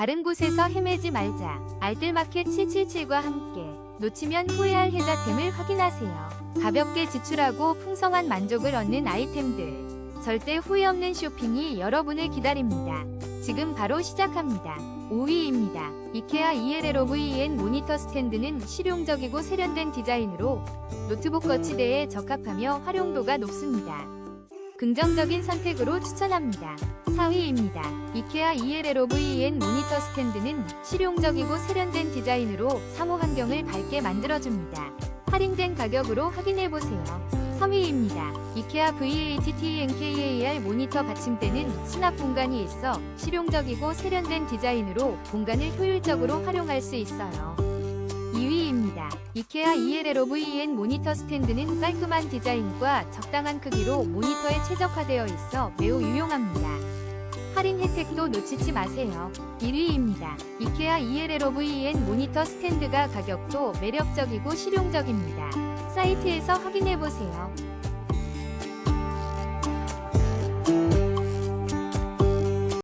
다른 곳에서 헤매지 말자. 알뜰마켓 777과 함께 놓치면 후회할 혜자템을 확인하세요. 가볍게 지출하고 풍성한 만족을 얻는 아이템들. 절대 후회 없는 쇼핑이 여러분을 기다립니다. 지금 바로 시작합니다. 5위입니다. 이케아 ELLOVEN 모니터 스탠드는 실용적이고 세련된 디자인으로 노트북 거치대에 적합하며 활용도가 높습니다. 긍정적인 선택으로 추천합니다. 4위입니다. 이케아 ELLOVEN 모니터 스탠드는 실용적이고 세련된 디자인으로 사무 환경을 밝게 만들어줍니다. 할인된 가격으로 확인해보세요. 3위입니다. 이케아 VATTNKAR 모니터 받침대는 수납 공간이 있어 실용적이고 세련된 디자인으로 공간을 효율적으로 활용할 수 있어요. 2위입니다. 이케아 ELLOVEN 모니터 스탠드는 깔끔한 디자인과 적당한 크기로 모니터에 최적화되어 있어 매우 유용합니다. 할인 혜택도 놓치지 마세요. 1위입니다. 이케아 ELLOVEN 모니터 스탠드가 가격도 매력적이고 실용적입니다. 사이트에서 확인해보세요.